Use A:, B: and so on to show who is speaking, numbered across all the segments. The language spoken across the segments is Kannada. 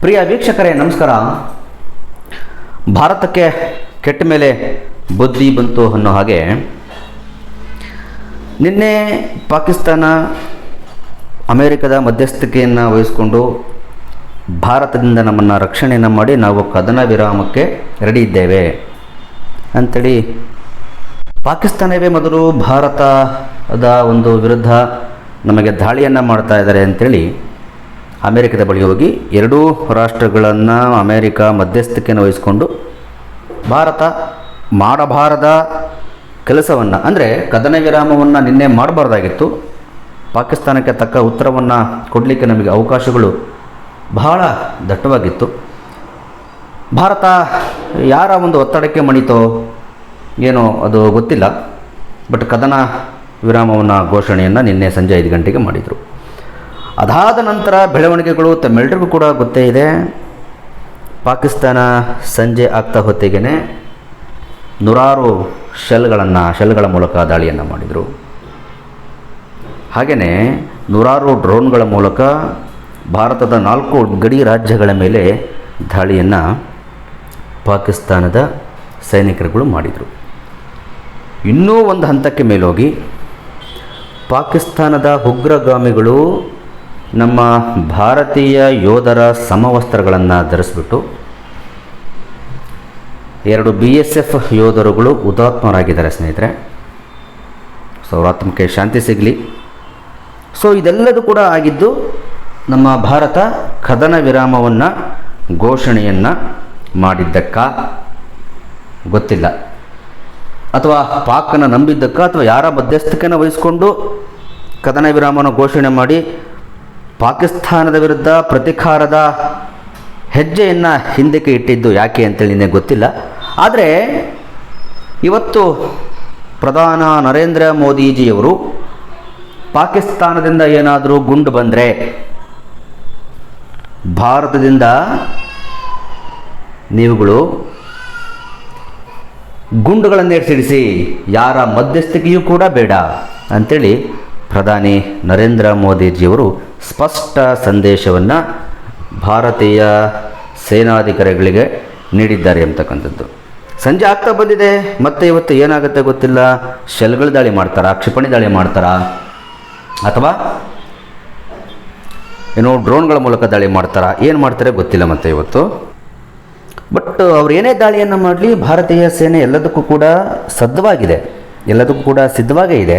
A: ಪ್ರಿಯ ವೀಕ್ಷಕರೇ, ನಮಸ್ಕಾರ. ಭಾರತಕ್ಕೆ ಕೆಟ್ಟ ಮೇಲೆ ಬುದ್ಧಿ ಬಂತು ಅನ್ನೋ ಹಾಗೆ ನಿನ್ನೆ ಪಾಕಿಸ್ತಾನ, ಅಮೇರಿಕದ ಮಧ್ಯಸ್ಥಿಕೆಯನ್ನು ವಹಿಸಿಕೊಂಡು ಭಾರತದಿಂದ ನಮ್ಮನ್ನು ರಕ್ಷಣೆಯನ್ನು ಮಾಡಿ ನಾವು ಕದನ ವಿರಾಮಕ್ಕೆ ರೆಡಿ ಇದ್ದೇವೆ. ಅಂಥೇಳಿ ಪಾಕಿಸ್ತಾನವೇ ಮೊದಲು ಭಾರತದ ಒಂದು ವಿರುದ್ಧ ನಮಗೆ ದಾಳಿಯನ್ನು ಮಾಡ್ತಾ ಇದ್ದಾರೆ ಅಂತೇಳಿ ಅಮೇರಿಕದ ಬಳಿ ಹೋಗಿ ಎರಡೂ ರಾಷ್ಟ್ರಗಳನ್ನು ಅಮೆರಿಕ ಮಧ್ಯಸ್ಥಿಕೆಯನ್ನು ವಹಿಸಿಕೊಂಡು ಭಾರತ ಮಾಡಬಾರದ ಕೆಲಸವನ್ನು, ಅಂದರೆ ಕದನ ವಿರಾಮವನ್ನು ನಿನ್ನೆ ಮಾಡಬಾರ್ದಾಗಿತ್ತು. ಪಾಕಿಸ್ತಾನಕ್ಕೆ ತಕ್ಕ ಉತ್ತರವನ್ನು ಕೊಡಲಿಕ್ಕೆ ನಮಗೆ ಅವಕಾಶಗಳು ಬಹಳ ದಟ್ಟವಾಗಿತ್ತು. ಭಾರತ ಯಾರ ಒಂದು ಒತ್ತಡಕ್ಕೆ ಮಣಿತೋ ಏನೋ ಅದು ಗೊತ್ತಿಲ್ಲ. ಬಟ್ ಕದನ ವಿರಾಮವನ್ನು ಘೋಷಣೆಯನ್ನು ನಿನ್ನೆ ಸಂಜೆ ಐದು ಗಂಟೆಗೆ ಮಾಡಿದರು. ಅದಾದ ನಂತರ ಬೆಳವಣಿಗೆಗಳು ತಮ್ಮೆಲ್ಲರಿಗೂ ಕೂಡ ಗೊತ್ತೇ ಇದೆ. ಪಾಕಿಸ್ತಾನ ಸಂಜೆ ಆಗ್ತಾ ಹೊತ್ತಿಗೆ ನೂರಾರು ಶೆಲ್ಗಳನ್ನು, ಶೆಲ್ಗಳ ಮೂಲಕ ದಾಳಿಯನ್ನು ಮಾಡಿದರು. ಹಾಗೆಯೇ ನೂರಾರು ಡ್ರೋನ್ಗಳ ಮೂಲಕ ಭಾರತದ ನಾಲ್ಕು ಗಡಿ ರಾಜ್ಯಗಳ ಮೇಲೆ ದಾಳಿಯನ್ನು ಪಾಕಿಸ್ತಾನದ ಸೈನಿಕರುಗಳು ಮಾಡಿದರು. ಇನ್ನೂ ಒಂದು ಹಂತಕ್ಕೆ ಮೇಲೋಗಿ ಪಾಕಿಸ್ತಾನದ ಉಗ್ರಗಾಮಿಗಳು ನಮ್ಮ ಭಾರತೀಯ ಯೋಧರ ಸಮವಸ್ತ್ರಗಳನ್ನು ಧರಿಸ್ಬಿಟ್ಟು ಎರಡು ಬಿ ಎಸ್ ಎಫ್ ಯೋಧರುಗಳು ಹುತಾತ್ಮರಾಗಿದ್ದಾರೆ ಸ್ನೇಹಿತರೆ. ಸೌರಾತ್ಮಕ್ಕೆ ಶಾಂತಿ ಸಿಗಲಿ. ಸೊ, ಇದೆಲ್ಲದೂ ಕೂಡ ಆಗಿದ್ದು ನಮ್ಮ ಭಾರತ ಕದನ ವಿರಾಮವನ್ನು ಘೋಷಣೆಯನ್ನು ಮಾಡಿದ್ದಕ್ಕ ಗೊತ್ತಿಲ್ಲ. ಅಥವಾ ಪಾಕನ್ನು ನಂಬಿದ್ದಕ್ಕ ಅಥವಾ ಯಾರ ಮಧ್ಯಸ್ಥಿಕೆಯನ್ನು ವಹಿಸಿಕೊಂಡು ಕದನ ವಿರಾಮವನ್ನು ಘೋಷಣೆ ಮಾಡಿ ಪಾಕಿಸ್ತಾನದ ವಿರುದ್ಧ ಪ್ರತಿಕಾರದ ಹೆಜ್ಜೆಯನ್ನು ಹಿಂದಕ್ಕೆ ಇಟ್ಟಿದ್ದು ಯಾಕೆ ಅಂತೇಳಿ ನಿನಗೆ ಗೊತ್ತಿಲ್ಲ. ಆದರೆ ಇವತ್ತು ಪ್ರಧಾನ ನರೇಂದ್ರ ಮೋದಿಜಿಯವರು ಪಾಕಿಸ್ತಾನದಿಂದ ಏನಾದರೂ ಗುಂಡು ಬಂದರೆ ಭಾರತದಿಂದ ನೀವುಗಳು ಗುಂಡುಗಳನ್ನು ಏರ್ಸಿಡಿಸಿ ಯಾರ ಮಧ್ಯಸ್ಥಿಕೆಯೂ ಕೂಡ ಬೇಡ ಅಂಥೇಳಿ ಪ್ರಧಾನಿ ನರೇಂದ್ರ ಮೋದಿಜಿಯವರು ಸ್ಪಷ್ಟ ಸಂದೇಶವನ್ನು ಭಾರತೀಯ ಸೇನಾಧಿಕಾರಿಗಳಿಗೆ ನೀಡಿದ್ದಾರೆ ಅಂತಕ್ಕಂಥದ್ದು ಸಂಜೆ ಆಗ್ತಾ ಬಂದಿದೆ, ಮತ್ತೆ ಇವತ್ತು ಏನಾಗುತ್ತೆ ಗೊತ್ತಿಲ್ಲ. ಶೆಲ್ಗಳು ದಾಳಿ ಮಾಡ್ತಾರಾ? ಕ್ಷಿಪಣಿ ದಾಳಿ ಮಾಡ್ತಾರಾ? ಅಥವಾ ಏನೋ ಡ್ರೋನ್ಗಳ ಮೂಲಕ ದಾಳಿ ಮಾಡ್ತಾರಾ? ಏನು ಮಾಡ್ತಾರೆ ಗೊತ್ತಿಲ್ಲ ಮತ್ತೆ ಇವತ್ತು. ಬಟ್ ಅವ್ರು ಏನೇ ದಾಳಿಯನ್ನು ಮಾಡಲಿ, ಭಾರತೀಯ ಸೇನೆ ಎಲ್ಲದಕ್ಕೂ ಕೂಡ ಸದ್ಧವಾಗಿದೆ. ಎಲ್ಲದಕ್ಕೂ ಕೂಡ ಸಿದ್ಧವಾಗೇ ಇದೆ.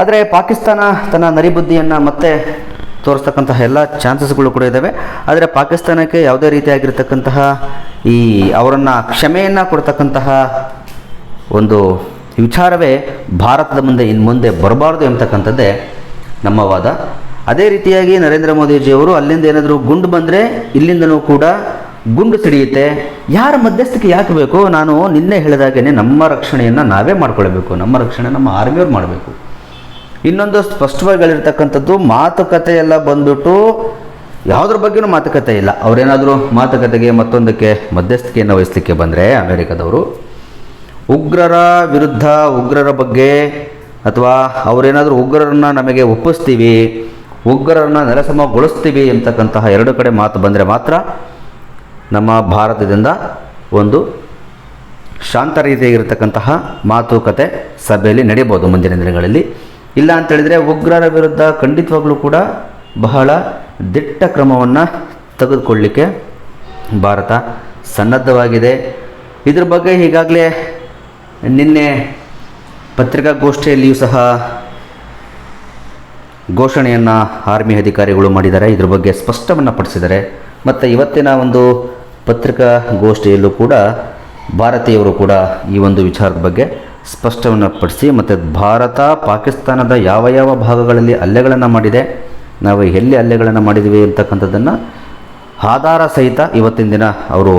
A: ಆದರೆ ಪಾಕಿಸ್ತಾನ ತನ್ನ ನರಿಬುದ್ಧಿಯನ್ನು ಮತ್ತೆ ತೋರಿಸ್ತಕ್ಕಂತಹ ಎಲ್ಲ ಚಾನ್ಸಸ್ಗಳು ಕೂಡ ಇದ್ದಾವೆ ಆದರೆ ಪಾಕಿಸ್ತಾನಕ್ಕೆ ಯಾವುದೇ ರೀತಿಯಾಗಿರ್ತಕ್ಕಂತಹ ಈ ಅವರನ್ನು ಕ್ಷಮೆಯನ್ನು ಕೊಡ್ತಕ್ಕಂತಹ ಒಂದು ವಿಚಾರವೇ ಭಾರತದ ಮುಂದೆ ಇನ್ನು ಮುಂದೆ ಬರಬಾರ್ದು ಎಂಬತಕ್ಕಂಥದ್ದೇ ನಮ್ಮ ವಾದ ಅದೇ ರೀತಿಯಾಗಿ ನರೇಂದ್ರ ಮೋದಿಜಿಯವರು ಅಲ್ಲಿಂದ ಏನಾದರೂ ಗುಂಡು ಬಂದರೆ ಇಲ್ಲಿಂದನೂ ಕೂಡ ಗುಂಡು ಸಿಡಿಯುತ್ತೆ. ಯಾರ ಮಧ್ಯಸ್ಥಿಕೆ ಯಾಕೆ ಬೇಕು? ನಾನು ನಿನ್ನೆ ಹೇಳಿದಾಗೇ ನಮ್ಮ ರಕ್ಷಣೆಯನ್ನು ನಾವೇ ಮಾಡ್ಕೊಳ್ಬೇಕು. ನಮ್ಮ ರಕ್ಷಣೆ ನಮ್ಮ ಆರ್ಮಿಯವ್ರು ಮಾಡಬೇಕು. ಇನ್ನೊಂದು ಸ್ಪಷ್ಟವಾಗಿ ಹೇಳಿರ್ತಕ್ಕಂಥದ್ದು ಮಾತುಕತೆ ಎಲ್ಲ ಬಂದ್ಬಿಟ್ಟು ಯಾವುದ್ರ ಬಗ್ಗೆನೂ ಮಾತುಕತೆ ಇಲ್ಲ. ಅವರೇನಾದರೂ ಮಾತುಕತೆಗೆ ಮತ್ತೊಂದಕ್ಕೆ ಮಧ್ಯಸ್ಥಿಕೆಯನ್ನು ವಹಿಸಲಿಕ್ಕೆ ಬಂದರೆ ಅಮೆರಿಕದವರು, ಉಗ್ರರ ವಿರುದ್ಧ, ಉಗ್ರರ ಬಗ್ಗೆ ಅಥವಾ ಅವರೇನಾದರೂ ಉಗ್ರರನ್ನು ನಮಗೆ ಒಪ್ಪಿಸ್ತೀವಿ, ಉಗ್ರರನ್ನ ನೆಲಸಮಗೊಳಿಸ್ತೀವಿ ಎಂತಕ್ಕಂತಹ ಎರಡು ಕಡೆ ಮಾತು ಬಂದರೆ ಮಾತ್ರ ನಮ್ಮ ಭಾರತದಿಂದ ಒಂದು ಶಾಂತ ರೀತಿಯಾಗಿರ್ತಕ್ಕಂತಹ ಮಾತುಕತೆ ಸಭೆಯಲ್ಲಿ ನಡೆಯಬಹುದು ಮುಂದಿನ ದಿನಗಳಲ್ಲಿ. ಇಲ್ಲ ಅಂತ ಹೇಳಿದರೆ ಉಗ್ರರ ವಿರುದ್ಧ ಖಂಡಿತವಾಗ್ಲೂ ಕೂಡ ಬಹಳ ದಿಟ್ಟ ಕ್ರಮವನ್ನು ತೆಗೆದುಕೊಳ್ಳಲಿಕ್ಕೆ ಭಾರತ ಸನ್ನದ್ಧವಾಗಿದೆ. ಇದ್ರ ಬಗ್ಗೆ ಈಗಾಗಲೇ ನಿನ್ನೆ ಪತ್ರಿಕಾಗೋಷ್ಠಿಯಲ್ಲಿಯೂ ಸಹ ಘೋಷಣೆಯನ್ನು ಆರ್ಮಿ ಅಧಿಕಾರಿಗಳು ಮಾಡಿದ್ದಾರೆ. ಇದ್ರ ಬಗ್ಗೆ ಸ್ಪಷ್ಟವನ್ನು ಪಡಿಸಿದ್ದಾರೆ. ಮತ್ತು ಇವತ್ತಿನ ಒಂದು ಪತ್ರಿಕಾಗೋಷ್ಠಿಯಲ್ಲೂ ಕೂಡ ಭಾರತೀಯವರು ಕೂಡ ಈ ಒಂದು ವಿಚಾರದ ಬಗ್ಗೆ ಸ್ಪಷ್ಟವನ್ನು ಪಡಿಸಿ ಮತ್ತು ಭಾರತ, ಪಾಕಿಸ್ತಾನದ ಯಾವ ಯಾವ ಭಾಗಗಳಲ್ಲಿ ಹಲ್ಲೆಗಳನ್ನು ಮಾಡಿದೆ, ನಾವು ಎಲ್ಲಿ ಹಲ್ಲೆಗಳನ್ನು ಮಾಡಿದ್ದೀವಿ ಅಂತಕ್ಕಂಥದ್ದನ್ನು ಆಧಾರ ಸಹಿತ ಇವತ್ತಿನ ದಿನ ಅವರು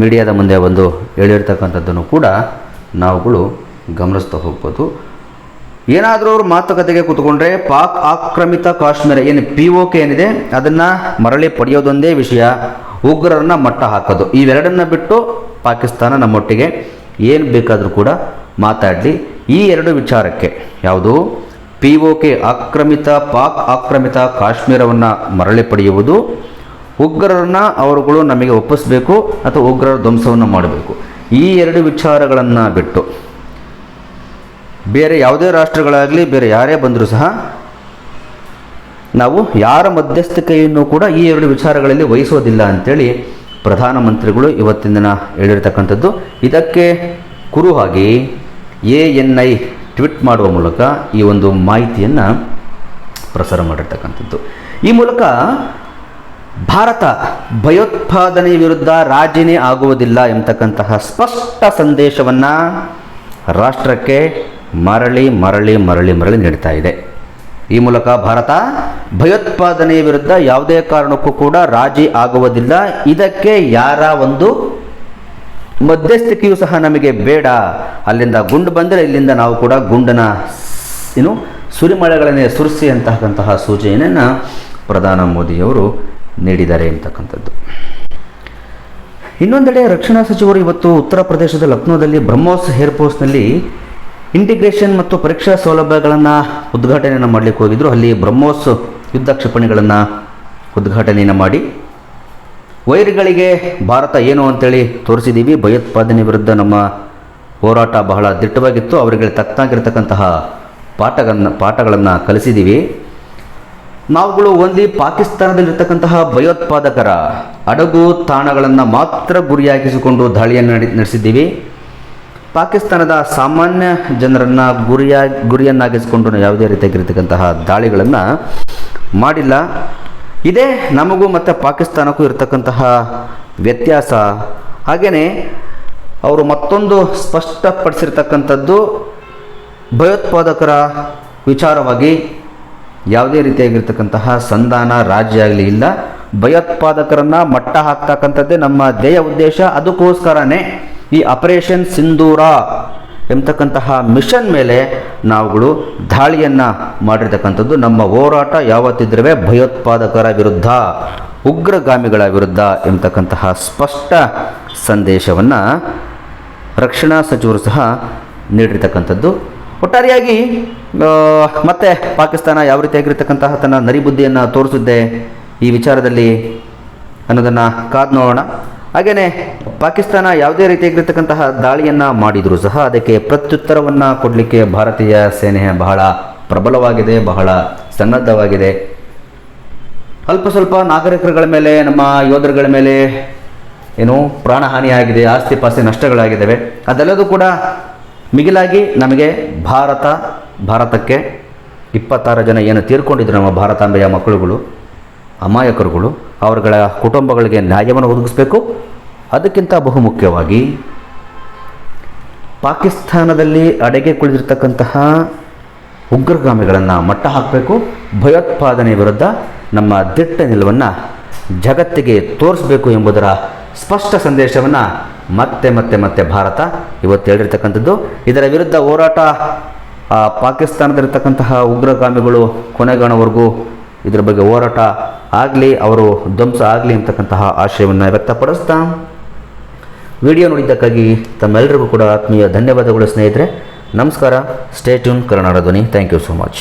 A: ಮೀಡಿಯಾದ ಮುಂದೆ ಒಂದು ಹೇಳಿರ್ತಕ್ಕಂಥದ್ದನ್ನು ಕೂಡ ನಾವುಗಳು ಗಮನಿಸ್ತಾ ಹೋಗ್ಬೋದು. ಏನಾದರೂ ಅವರು ಮಾತುಕತೆಗೆ ಕೂತ್ಕೊಂಡ್ರೆ ಪಾಕ್ ಆಕ್ರಮಿತ ಕಾಶ್ಮೀರ ಏನು ಪಿ ಒ ಕೆ ಏನಿದೆ, ಅದನ್ನು ಮರಳಿ ಪಡೆಯೋದೊಂದೇ ವಿಷಯ, ಉಗ್ರರನ್ನ ಮಟ್ಟ ಹಾಕೋದು. ಇವೆರಡನ್ನ ಬಿಟ್ಟು ಪಾಕಿಸ್ತಾನ ನಮ್ಮೊಟ್ಟಿಗೆ ಏನು ಬೇಕಾದರೂ ಕೂಡ ಮಾತಾಡಲಿ. ಈ ಎರಡು ವಿಚಾರಕ್ಕೆ ಯಾವುದು? ಪಿ ಒ ಕೆ ಆಕ್ರಮಿತ, ಪಾಕ್ ಆಕ್ರಮಿತ ಕಾಶ್ಮೀರವನ್ನು ಮರಳಿ ಪಡೆಯುವುದು. ಉಗ್ರರನ್ನು ಅವರುಗಳು ನಮಗೆ ಒಪ್ಪಿಸಬೇಕು ಅಥವಾ ಉಗ್ರರ ಧ್ವಂಸವನ್ನು ಮಾಡಬೇಕು. ಈ ಎರಡು ವಿಚಾರಗಳನ್ನು ಬಿಟ್ಟು ಬೇರೆ ಯಾವುದೇ ರಾಷ್ಟ್ರಗಳಾಗಲಿ ಬೇರೆ ಯಾರೇ ಬಂದರೂ ಸಹ ನಾವು ಯಾರ ಮಧ್ಯಸ್ಥಿಕೆಯನ್ನು ಕೂಡ ಈ ಎರಡು ವಿಚಾರಗಳಲ್ಲಿ ವಹಿಸೋದಿಲ್ಲ ಅಂತೇಳಿ ಪ್ರಧಾನಮಂತ್ರಿಗಳು ಇವತ್ತಿನ ದಿನ ಹೇಳಿರ್ತಕ್ಕಂಥದ್ದು. ಇದಕ್ಕೆ ಕುರುಹಾಗಿ ಎ ಎನ್ ಐ ಟ್ವಿಟ್ ಮಾಡುವ ಮೂಲಕ ಈ ಒಂದು ಮಾಹಿತಿಯನ್ನು ಪ್ರಸಾರ ಮಾಡಿರ್ತಕ್ಕಂಥದ್ದು. ಈ ಮೂಲಕ ಭಾರತ ಭಯೋತ್ಪಾದನೆ ವಿರುದ್ಧ ರಾಜಿನೇ ಆಗುವುದಿಲ್ಲ ಎಂಬತಕ್ಕಂತಹ ಸ್ಪಷ್ಟ ಸಂದೇಶವನ್ನು ರಾಷ್ಟ್ರಕ್ಕೆ ಮರಳಿ ಮರಳಿ ಮರಳಿ ಮರಳಿ ನೀಡ್ತಾ ಇದೆ. ಈ ಮೂಲಕ ಭಾರತ ಭಯೋತ್ಪಾದನೆಯ ವಿರುದ್ಧ ಯಾವುದೇ ಕಾರಣಕ್ಕೂ ಕೂಡ ರಾಜಿ ಆಗುವುದಿಲ್ಲ. ಇದಕ್ಕೆ ಯಾರ ಒಂದು ಮಧ್ಯಸ್ಥಿಕೆಯೂ ಸಹ ನಮಗೆ ಬೇಡ. ಅಲ್ಲಿಂದ ಗುಂಡು ಬಂದರೆ ಇಲ್ಲಿಂದ ನಾವು ಕೂಡ ಗುಂಡನ ಏನು, ಸುರಿಮಳೆಗಳನ್ನೇ ಸುರಿಸಿ ಅಂತಕ್ಕಂತಹ ಸೂಚನೆಯನ್ನು ಪ್ರಧಾನ ಮೋದಿಯವರು ನೀಡಿದ್ದಾರೆ ಅಂತಕ್ಕಂಥದ್ದು. ಇನ್ನೊಂದೆಡೆ ರಕ್ಷಣಾ ಸಚಿವರು ಇವತ್ತು ಉತ್ತರ ಪ್ರದೇಶದ ಲಕ್ನೋದಲ್ಲಿ ಬ್ರಹ್ಮೋಸ್ ಏರ್ಫೋರ್ಸ್ನಲ್ಲಿ ಇಂಟಿಗ್ರೇಷನ್ ಮತ್ತು ಪರೀಕ್ಷಾ ಸೌಲಭ್ಯಗಳನ್ನು ಉದ್ಘಾಟನೆಯನ್ನು ಮಾಡಲಿಕ್ಕೆ ಹೋಗಿದ್ರು. ಅಲ್ಲಿ ಬ್ರಹ್ಮೋಸ್ ಯುದ್ಧ ಕ್ಷಿಪಣಿಗಳನ್ನು ಉದ್ಘಾಟನೆಯನ್ನು ಮಾಡಿ ವೈರಿಗಳಿಗೆ ಭಾರತ ಏನು ಅಂತೇಳಿ ತೋರಿಸಿದ್ದೀವಿ. ಭಯೋತ್ಪಾದನೆ ವಿರುದ್ಧ ನಮ್ಮ ಹೋರಾಟ ಬಹಳ ದಿಟ್ಟವಾಗಿತ್ತು. ಅವರಿಗೆ ತಕ್ಕಾಗಿರ್ತಕ್ಕಂತಹ ಪಾಠಗಳನ್ನು ಪಾಠಗಳನ್ನು ಕಲಿಸಿದ್ದೀವಿ. ನಾವುಗಳು ಒಂದಿ ಪಾಕಿಸ್ತಾನದಲ್ಲಿರ್ತಕ್ಕಂತಹ ಭಯೋತ್ಪಾದಕರ ಅಡಗು ತಾಣಗಳನ್ನು ಮಾತ್ರ ಗುರಿಯಾಗಿಸಿಕೊಂಡು ದಾಳಿಯನ್ನು ನಡೆ, ನಡೆಸಿದ್ದೀವಿ. ಪಾಕಿಸ್ತಾನದ ಸಾಮಾನ್ಯ ಜನರನ್ನು ಗುರಿಯಾಗಿ ಗುರಿಯನ್ನಾಗಿಸಿಕೊಂಡು ಯಾವುದೇ ರೀತಿಯಾಗಿರ್ತಕ್ಕಂತಹ ದಾಳಿಗಳನ್ನು ಮಾಡಿಲ್ಲ. ಇದೇ ನಮಗೂ ಮತ್ತು ಪಾಕಿಸ್ತಾನಕ್ಕೂ ಇರತಕ್ಕಂತಹ ವ್ಯತ್ಯಾಸ. ಹಾಗೆಯೇ ಅವರು ಮತ್ತೊಂದು ಸ್ಪಷ್ಟಪಡಿಸಿರ್ತಕ್ಕಂಥದ್ದು ಭಯೋತ್ಪಾದಕರ ವಿಚಾರವಾಗಿ ಯಾವುದೇ ರೀತಿಯಾಗಿರ್ತಕ್ಕಂತಹ ಸಂಧಾನ ರಾಜ್ಯ ಆಗಲಿ ಇಲ್ಲ, ಭಯೋತ್ಪಾದಕರನ್ನು ಮಟ್ಟ ಹಾಕ್ತಕ್ಕಂಥದ್ದೇ ನಮ್ಮ ಧ್ಯೇಯ ಉದ್ದೇಶ. ಅದಕ್ಕೋಸ್ಕರನೇ ಈ ಆಪರೇಷನ್ ಸಿಂಧೂರ ಎಂಬತಕ್ಕಂತಹ ಮಿಷನ್ ಮೇಲೆ ನಾವುಗಳು ದಾಳಿಯನ್ನು ಮಾಡಿರ್ತಕ್ಕಂಥದ್ದು. ನಮ್ಮ ಹೋರಾಟ ಯಾವತ್ತಿದ್ರೂ ಭಯೋತ್ಪಾದಕರ ವಿರುದ್ಧ, ಉಗ್ರಗಾಮಿಗಳ ವಿರುದ್ಧ ಎಂಬತಕ್ಕಂತಹ ಸ್ಪಷ್ಟ ಸಂದೇಶವನ್ನು ರಕ್ಷಣಾ ಸಚಿವರು ಸಹ ನೀಡಿರ್ತಕ್ಕಂಥದ್ದು. ಒಟ್ಟಾರೆಯಾಗಿ ಮತ್ತೆ ಪಾಕಿಸ್ತಾನ ಯಾವ ರೀತಿಯಾಗಿರ್ತಕ್ಕಂತಹ ತನ್ನ ನರಿಬುದ್ಧಿಯನ್ನು ತೋರಿಸಿದ್ದೆ ಈ ವಿಚಾರದಲ್ಲಿ ಅನ್ನೋದನ್ನು ಕಾದು ನೋಡೋಣ. ಹಾಗೆಯೇ ಪಾಕಿಸ್ತಾನ ಯಾವುದೇ ರೀತಿಯಾಗಿರ್ತಕ್ಕಂತಹ ದಾಳಿಯನ್ನು ಮಾಡಿದರೂ ಸಹ ಅದಕ್ಕೆ ಪ್ರತ್ಯುತ್ತರವನ್ನು ಕೊಡಲಿಕ್ಕೆ ಭಾರತೀಯ ಸೇನೆ ಬಹಳ ಪ್ರಬಲವಾಗಿದೆ, ಬಹಳ ಸನ್ನದ್ಧವಾಗಿದೆ. ಅಲ್ಪ ಸ್ವಲ್ಪ ನಾಗರಿಕರುಗಳ ಮೇಲೆ, ನಮ್ಮ ಯೋಧರುಗಳ ಮೇಲೆ ಏನು ಪ್ರಾಣಹಾನಿಯಾಗಿದೆ, ಆಸ್ತಿ ಪಾಸ್ತಿ ನಷ್ಟಗಳಾಗಿದ್ದಾವೆ. ಅದೆಲ್ಲದೂ ಕೂಡ ಮಿಗಿಲಾಗಿ ನಮಗೆ ಭಾರತ, ಭಾರತಕ್ಕೆ ಇಪ್ಪತ್ತಾರು ಜನ ಏನು ತೀರ್ಕೊಂಡಿದ್ರು ನಮ್ಮ ಭಾರತಾಂಬೆಯ ಮಕ್ಕಳುಗಳು, ಅಮಾಯಕರುಗಳು. ಅವರುಗಳ ಕುಟುಂಬಗಳಿಗೆ ನ್ಯಾಯವನ್ನು ಒದಗಿಸಬೇಕು. ಅದಕ್ಕಿಂತ ಬಹುಮುಖ್ಯವಾಗಿ ಪಾಕಿಸ್ತಾನದಲ್ಲಿ ಅಡಗೆ ಕುಳಿದಿರ್ತಕ್ಕಂತಹ ಉಗ್ರಗಾಮಿಗಳನ್ನು ಮಟ್ಟ ಹಾಕಬೇಕು. ಭಯೋತ್ಪಾದನೆ ವಿರುದ್ಧ ನಮ್ಮ ದಿಟ್ಟ ನಿಲುವನ್ನು ಜಗತ್ತಿಗೆ ತೋರಿಸಬೇಕು ಎಂಬುದರ ಸ್ಪಷ್ಟ ಸಂದೇಶವನ್ನು ಮತ್ತೆ ಮತ್ತೆ ಮತ್ತೆ ಭಾರತ ಇವತ್ತು ಹೇಳಿರ್ತಕ್ಕಂಥದ್ದು. ಇದರ ವಿರುದ್ಧ ಹೋರಾಟ ಪಾಕಿಸ್ತಾನದಲ್ಲಿರ್ತಕ್ಕಂತಹ ಉಗ್ರಗಾಮಿಗಳು ಕೊನೆಗಾಣವರೆಗೂ ಇದರ ಬಗ್ಗೆ ಹೋರಾಟ ಆಗಲಿ, ಅವರು ಧ್ವಂಸ ಆಗಲಿ ಅಂತಕ್ಕಂತಹ ಆಶಯವನ್ನು ವ್ಯಕ್ತಪಡಿಸ್ತಾ ವಿಡಿಯೋ ನೋಡಿದ್ದಕ್ಕಾಗಿ ತಮ್ಮೆಲ್ಲರಿಗೂ ಕೂಡ ಆತ್ಮೀಯ ಧನ್ಯವಾದಗಳು ಸ್ನೇಹಿತರೆ. ನಮಸ್ಕಾರ. ಸ್ಟೇ ಟ್ಯೂನ್ ಕನ್ನಡ ಧ್ವನಿ. Thank you so much